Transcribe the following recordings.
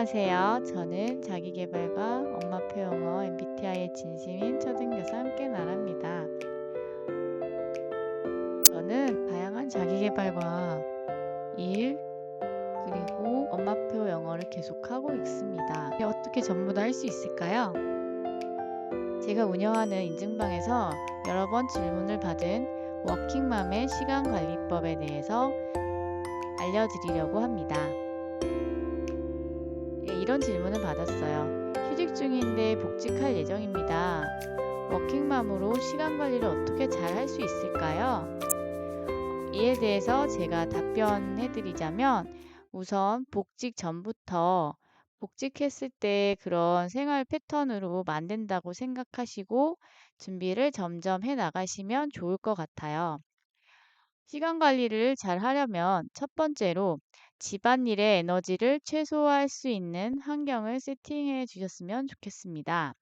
안녕하세요. 저는 자기계발과 엄마표 영어 MBTI의 진심인 초등교사 함께 나랍니다. 저는 다양한 자기계발과 일, 그리고 엄마표 영어를 계속하고 있습니다. 어떻게 전부 다 할 수 있을까요? 제가 운영하는 인증방에서 여러 번 질문을 받은 워킹맘의 시간관리법에 대해서 알려드리려고 합니다. 예, 이런 질문을 받았어요. 휴직 중인데 복직할 예정입니다. 워킹맘으로 시간 관리를 어떻게 잘 할 수 있을까요? 이에 대해서 제가 답변해 드리자면 우선 복직 전부터 복직했을 때 그런 생활 패턴으로 만든다고 생각하시고 준비를 점점 해 나가시면 좋을 것 같아요. 시간 관리를 잘 하려면 첫 번째로 집안일의 에너지를 최소화할 수 있는 환경을 세팅해 주셨으면 좋겠습니다.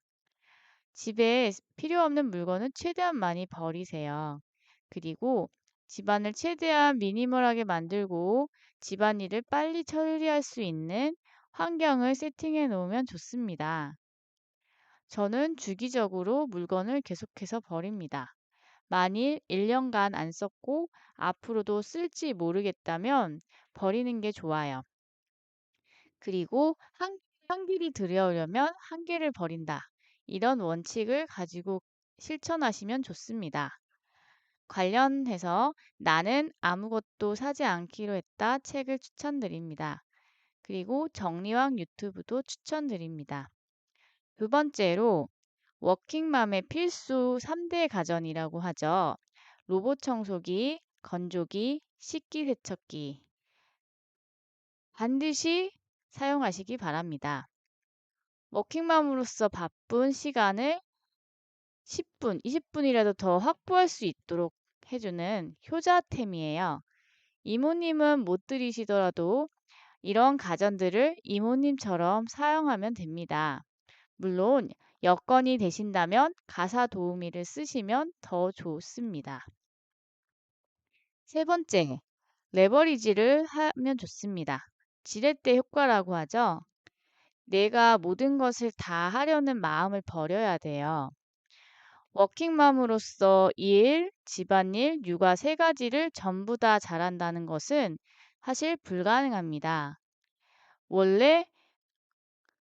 집에 필요 없는 물건은 최대한 많이 버리세요. 그리고 집안을 최대한 미니멀하게 만들고 집안일을 빨리 처리할 수 있는 환경을 세팅해 놓으면 좋습니다. 저는 주기적으로 물건을 계속해서 버립니다. 만일 1년간 안 썼고 앞으로도 쓸지 모르겠다면 버리는 게 좋아요. 그리고 한, 한 개를 들여오려면 한 개를 버린다. 이런 원칙을 가지고 실천하시면 좋습니다. 관련해서 나는 아무것도 사지 않기로 했다 책을 추천드립니다. 그리고 정리왕 유튜브도 추천드립니다. 두 번째로 워킹맘의 필수 3대 가전이라고 하죠. 로봇 청소기, 건조기, 식기 세척기. 반드시 사용하시기 바랍니다. 워킹맘으로서 바쁜 시간을 10분, 20분이라도 더 확보할 수 있도록 해주는 효자템이에요. 이모님은 못 들이시더라도 이런 가전들을 이모님처럼 사용하면 됩니다. 물론 여건이 되신다면 가사 도우미를 쓰시면 더 좋습니다. 세 번째, 레버리지를 하면 좋습니다. 지렛대 효과라고 하죠. 내가 모든 것을 다 하려는 마음을 버려야 돼요. 워킹맘으로서 일, 집안일, 육아 세 가지를 전부 다 잘한다는 것은 사실 불가능합니다. 원래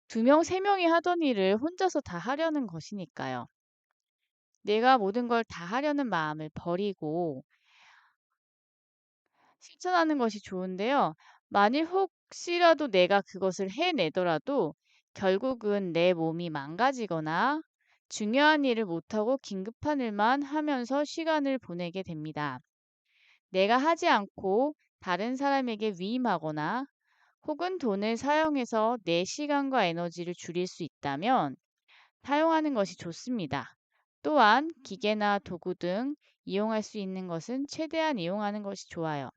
두 명, 세 명이 하던 일을 혼자서 다 하려는 것이니까요. 내가 모든 걸 다 하려는 마음을 버리고 실천하는 것이 좋은데요. 만일 혹시라도 내가 그것을 해내더라도 결국은 내 몸이 망가지거나 중요한 일을 못하고 긴급한 일만 하면서 시간을 보내게 됩니다. 내가 하지 않고 다른 사람에게 위임하거나 혹은 돈을 사용해서 내 시간과 에너지를 줄일 수 있다면 사용하는 것이 좋습니다. 또한 기계나 도구 등 이용할 수 있는 것은 최대한 이용하는 것이 좋아요.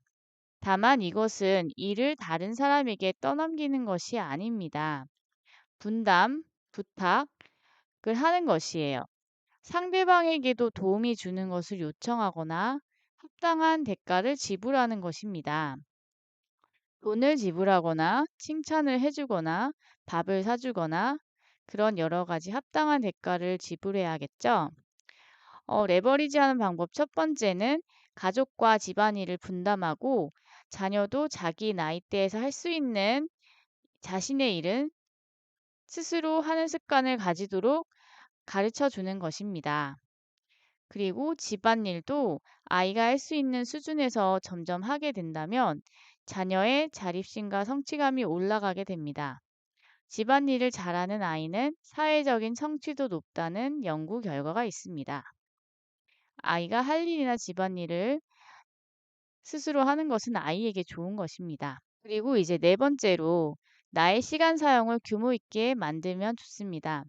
다만 이것은 일을 다른 사람에게 떠넘기는 것이 아닙니다. 분담, 부탁을 하는 것이에요. 상대방에게도 도움이 주는 것을 요청하거나 합당한 대가를 지불하는 것입니다. 돈을 지불하거나 칭찬을 해주거나 밥을 사주거나 그런 여러 가지 합당한 대가를 지불해야겠죠. 어, 레버리지 하는 방법 첫 번째는 가족과 집안일을 분담하고 자녀도 자기 나이대에서 할 수 있는 자신의 일은 스스로 하는 습관을 가지도록 가르쳐 주는 것입니다. 그리고 집안일도 아이가 할 수 있는 수준에서 점점 하게 된다면 자녀의 자립심과 성취감이 올라가게 됩니다. 집안일을 잘하는 아이는 사회적인 성취도 높다는 연구 결과가 있습니다. 아이가 할 일이나 집안일을 스스로 하는 것은 아이에게 좋은 것입니다. 그리고 이제 네 번째로 나의 시간 사용을 규모 있게 만들면 좋습니다.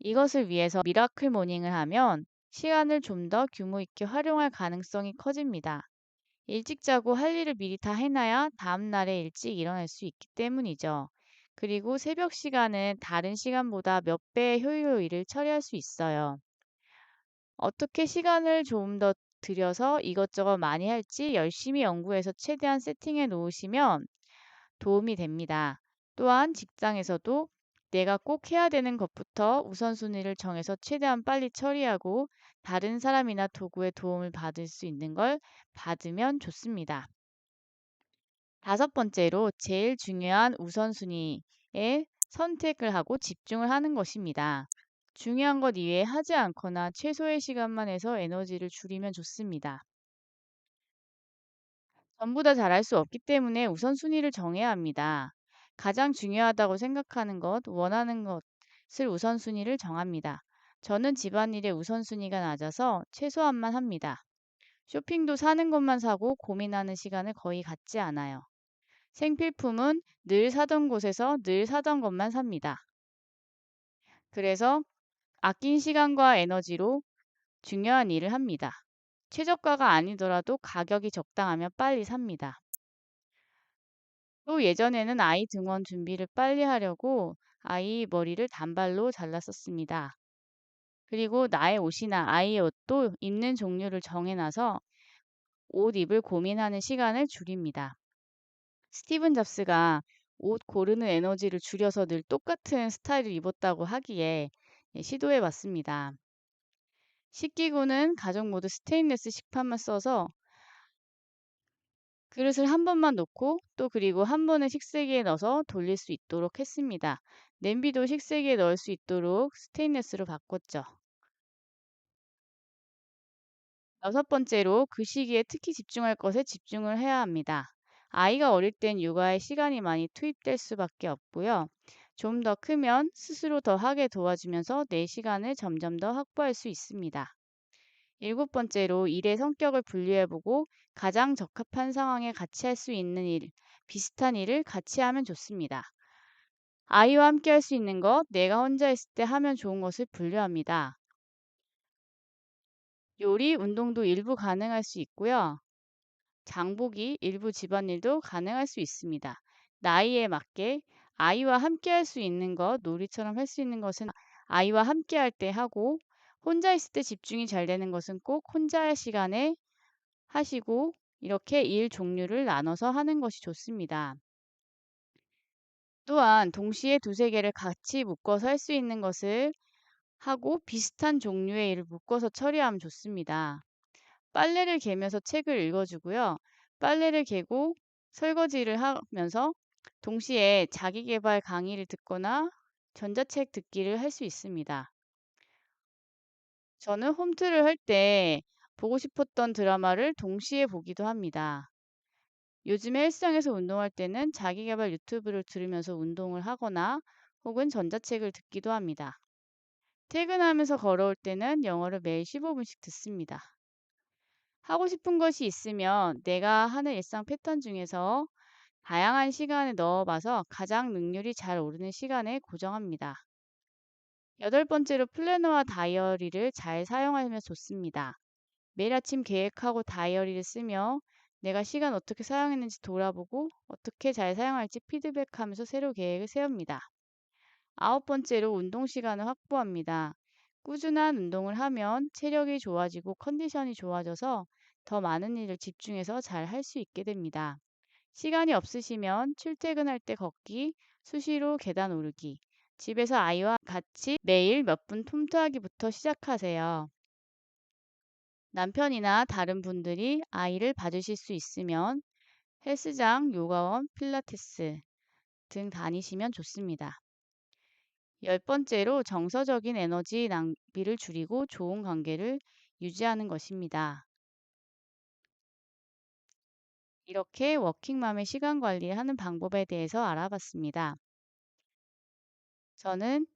이것을 위해서 미라클 모닝을 하면 시간을 좀 더 규모 있게 활용할 가능성이 커집니다. 일찍 자고 할 일을 미리 다 해놔야 다음 날에 일찍 일어날 수 있기 때문이죠. 그리고 새벽 시간은 다른 시간보다 몇 배의 효율로 일을 처리할 수 있어요. 어떻게 시간을 좀더 들여서 이것저것 많이 할지 열심히 연구해서 최대한 세팅해 놓으시면 도움이 됩니다. 또한 직장에서도 내가 꼭 해야 되는 것부터 우선순위를 정해서 최대한 빨리 처리하고 다른 사람이나 도구의 도움을 받을 수 있는 걸 받으면 좋습니다. 다섯 번째로 제일 중요한 우선순위에 선택을 하고 집중을 하는 것입니다. 중요한 것 이외에 하지 않거나 최소의 시간만 해서 에너지를 줄이면 좋습니다. 전부 다 잘할 수 없기 때문에 우선순위를 정해야 합니다. 가장 중요하다고 생각하는 것, 원하는 것을 우선순위를 정합니다. 저는 집안일의 우선순위가 낮아서 최소한만 합니다. 쇼핑도 사는 것만 사고 고민하는 시간을 거의 갖지 않아요. 생필품은 늘 사던 곳에서 늘 사던 것만 삽니다. 그래서 아낀 시간과 에너지로 중요한 일을 합니다. 최저가가 아니더라도 가격이 적당하면 빨리 삽니다. 또 예전에는 아이 등원 준비를 빨리 하려고 아이 머리를 단발로 잘랐었습니다. 그리고 나의 옷이나 아이의 옷도 입는 종류를 정해놔서 옷 입을 고민하는 시간을 줄입니다. 스티븐 잡스가 옷 고르는 에너지를 줄여서 늘 똑같은 스타일을 입었다고 하기에 예, 시도해 봤습니다. 식기구는 가족 모두 스테인레스 식판만 써서 그릇을 한 번만 놓고 또 그리고 한 번에 식세기에 넣어서 돌릴 수 있도록 했습니다. 냄비도 식세기에 넣을 수 있도록 스테인레스로 바꿨죠. 여섯 번째로 그 시기에 특히 집중할 것에 집중을 해야 합니다. 아이가 어릴 땐 육아에 시간이 많이 투입될 수밖에 없고요. 좀 더 크면 스스로 더 하게 도와주면서 내 시간을 점점 더 확보할 수 있습니다. 일곱 번째로 일의 성격을 분류해보고 가장 적합한 상황에 같이 할 수 있는 일, 비슷한 일을 같이 하면 좋습니다. 아이와 함께 할 수 있는 것, 내가 혼자 있을 때 하면 좋은 것을 분류합니다. 요리, 운동도 일부 가능할 수 있고요. 장보기, 일부 집안일도 가능할 수 있습니다. 나이에 맞게 아이와 함께 할 수 있는 것, 놀이처럼 할 수 있는 것은 아이와 함께 할 때 하고 혼자 있을 때 집중이 잘 되는 것은 꼭 혼자 할 시간에 하시고 이렇게 일 종류를 나눠서 하는 것이 좋습니다. 또한 동시에 두세 개를 같이 묶어서 할 수 있는 것을 하고 비슷한 종류의 일을 묶어서 처리하면 좋습니다. 빨래를 개면서 책을 읽어주고요. 빨래를 개고 설거지를 하면서 동시에 자기계발 강의를 듣거나 전자책 듣기를 할 수 있습니다. 저는 홈트를 할 때 보고 싶었던 드라마를 동시에 보기도 합니다. 요즘에 일상에서 운동할 때는 자기계발 유튜브를 들으면서 운동을 하거나 혹은 전자책을 듣기도 합니다. 퇴근하면서 걸어올 때는 영어를 매일 15분씩 듣습니다. 하고 싶은 것이 있으면 내가 하는 일상 패턴 중에서 다양한 시간에 넣어봐서 가장 능률이 잘 오르는 시간에 고정합니다. 여덟 번째로 플래너와 다이어리를 잘 사용하면 좋습니다. 매일 아침 계획하고 다이어리를 쓰며 내가 시간 어떻게 사용했는지 돌아보고 어떻게 잘 사용할지 피드백하면서 새로 계획을 세웁니다. 아홉 번째로 운동 시간을 확보합니다. 꾸준한 운동을 하면 체력이 좋아지고 컨디션이 좋아져서 더 많은 일을 집중해서 잘 할 수 있게 됩니다. 시간이 없으시면 출퇴근할 때 걷기, 수시로 계단 오르기, 집에서 아이와 같이 매일 몇 분 톰트하기부터 시작하세요. 남편이나 다른 분들이 아이를 봐주실 수 있으면 헬스장, 요가원, 필라테스 등 다니시면 좋습니다. 열 번째로 정서적인 에너지 낭비를 줄이고 좋은 관계를 유지하는 것입니다. 이렇게 워킹맘의 시간 관리하는 방법에 대해서 알아봤습니다. 저는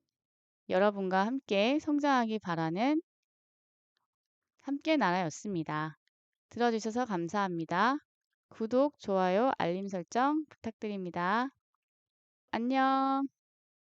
여러분과 함께 성장하기 바라는 함께 나라였습니다. 들어주셔서 감사합니다. 구독, 좋아요, 알림 설정 부탁드립니다. 안녕.